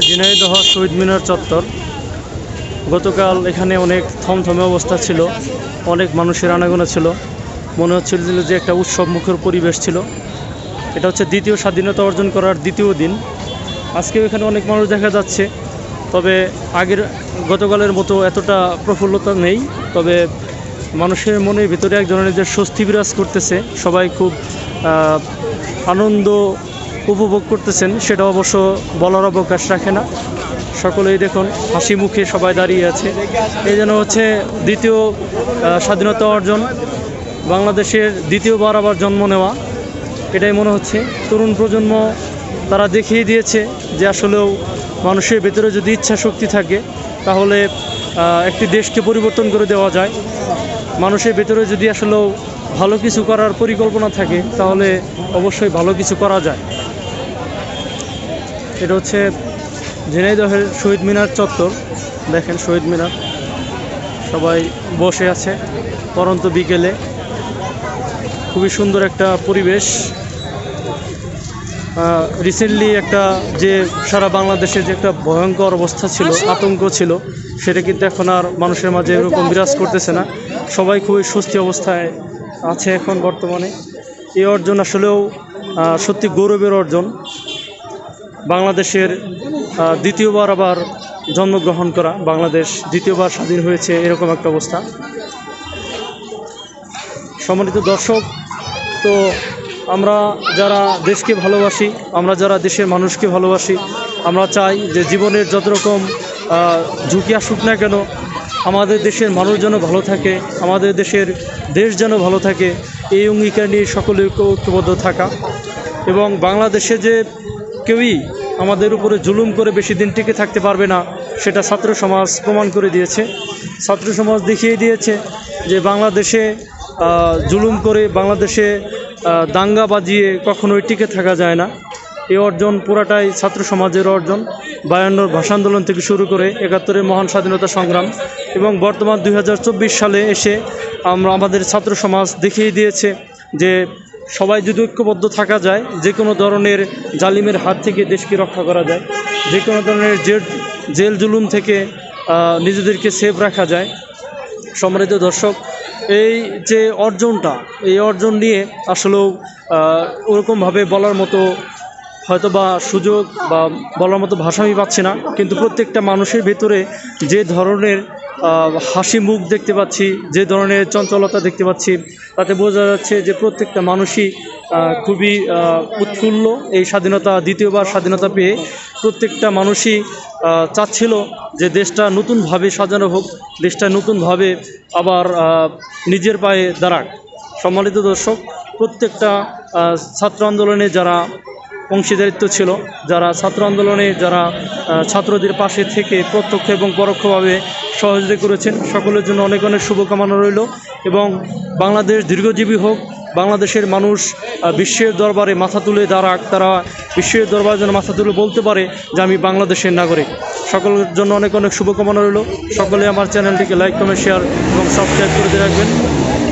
ঝিনাইদহ শহীদ মিনার চত্বর। গতকাল এখানে অনেক থমথমে অবস্থা ছিল, অনেক মানুষের আনাগোনা ছিল। মনে হচ্ছিল যে একটা উৎসব মুখর পরিবেশ ছিল। এটা হচ্ছে দ্বিতীয় স্বাধীনতা অর্জন করার দ্বিতীয় দিন। আজকেও এখানে অনেক মানুষ দেখা যাচ্ছে, তবে আগের গতকালের মতো এতটা প্রফুল্লতা নেই। তবে মানুষের মনের ভিতরে এক ধরনের যে স্বস্তি বিরাজ করতেছে, সবাই খুব আনন্দ উপভোগ করতেছেন, সেটা অবশ্য বলার অবকাশ রাখে না। সকলেই দেখুন, হাসি মুখে সবাই দাঁড়িয়ে আছে। এই যেন হচ্ছে দ্বিতীয় স্বাধীনতা অর্জন, বাংলাদেশের দ্বিতীয়বার আবার জন্ম নেওয়া। এটাই মনে হচ্ছে। তরুণ প্রজন্ম তারা দেখিয়ে দিয়েছে যে আসলেও মানুষের ভেতরে যদি ইচ্ছা শক্তি থাকে, তাহলে একটি দেশকে পরিবর্তন করে দেওয়া যায়। মানুষের ভেতরে যদি আসলেও ভালো কিছু করার পরিকল্পনা থাকে তাহলে অবশ্যই ভালো কিছু করা যায়। এটা হচ্ছে ঝিনাইদহের শহীদ মিনার চত্বর। দেখেন শহীদ মিনার। সবাই বসে আছে পরন্ত বিকেলে। খুবই সুন্দর একটা পরিবেশ। রিসেন্টলি একটা যে সারা বাংলাদেশে যে একটা ভয়ঙ্কর অবস্থা ছিল আতঙ্ক ছিল সেটা কিন্তু এখন আর মানুষের মাঝে এরকম বিরাজ করতেছে না। সবাই খুবই সুস্থ অবস্থায় আছে এখন বর্তমানে। এই অর্জন আসলেও সত্যি গৌরবের অর্জন। বাংলাদেশের দ্বিতীয়বার আবার জন্মগ্রহণ করা বাংলাদেশ, দ্বিতীয়বার স্বাধীন হয়েছে, এরকম একটা অবস্থা। সম্মানিত দর্শক, তো আমরা যারা দেশকে ভালোবাসি, আমরা যারা দেশের মানুষকে ভালোবাসি, আমরা চাই যে জীবনের যত রকম ঝুঁকি আসুক না কেন আমাদের দেশের মানুষ যেন ভালো থাকে, আমাদের দেশের দেশ যেন ভালো থাকে, এই অঙ্গীকার নিয়ে সকলে ঐক্যবদ্ধ থাকা এবং বাংলাদেশে যে কেউই আমাদের উপরে জুলুম করে বেশি দিন টিকে থাকতে পারবে না, সেটা ছাত্র সমাজ প্রমাণ করে দিয়েছে। ছাত্র সমাজ দেখিয়ে দিয়েছে যে বাংলাদেশে জুলুম করে বাংলাদেশে দাঙ্গা বাজিয়ে কখনোই টিকে থাকা যায় না। এই অর্জন পুরাটাই ছাত্র সমাজের অর্জন। বায়ান্নর ভাষা আন্দোলন থেকে শুরু করে একাত্তরের মহান স্বাধীনতা সংগ্রাম। এবং বর্তমান দু হাজার চব্বিশ সালে এসে আমরা আমাদের ছাত্র সমাজ দেখিয়ে দিয়েছে যে সবাই যদি ঐক্যবদ্ধ থাকা যায়, যে কোনো ধরনের জালিমের হাত থেকে দেশকে রক্ষা করা যায়, যে কোনো ধরনের জেল জেল জুলুম থেকে নিজেদেরকে সেভ রাখা যায়। সম্মানিত দর্শক, এই যে অর্জনটা, এই অর্জন নিয়ে আসলেও ওরকমভাবে বলার মতো হয়তো বা সুযোগ বা বলার মতো ভাষা আমি পাচ্ছি না, কিন্তু প্রত্যেকটা মানুষের ভেতরে যে ধরনের হাসি মুখ দেখতে পাচ্ছি, যে ধরনের চঞ্চলতা দেখতে পাচ্ছি, তাতে বোঝা যাচ্ছে যে প্রত্যেকটা মানুষই খুবই উৎফুল্ল এই স্বাধীনতা, দ্বিতীয়বার স্বাধীনতা পেয়ে প্রত্যেকটা মানুষই চাচ্ছিল যে দেশটা নতুনভাবে সাজানো হোক, দেশটা নতুনভাবে আবার নিজের পায়ে দাঁড়াক। সম্মানিত দর্শক, প্রত্যেকটা ছাত্র আন্দোলনে যারা অংশীদারিত্ব ছিল, যারা ছাত্র আন্দোলনে, যারা ছাত্রদের পাশে থেকে প্রত্যক্ষ এবং পরোক্ষভাবে সহযোগিতা করেছেন, সকলের জন্য অনেক অনেক শুভকামনা রইল এবং বাংলাদেশ দীর্ঘজীবী হোক, বাংলাদেশের মানুষ বিশ্বের দরবারে মাথা তুলে দাঁড়াক, তারা বিশ্বের দরবারে যেন মাথা তুলে বলতে পারে যে আমি বাংলাদেশের নাগরিক। সকলের জন্য অনেক অনেক শুভকামনা রইল। সকলে আমার চ্যানেলটিকে লাইক কমেন্ট শেয়ার এবং সাবস্ক্রাইব করে দিয়ে রাখবেন।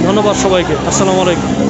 ধন্যবাদ সবাইকে। আসসালামু আলাইকুম।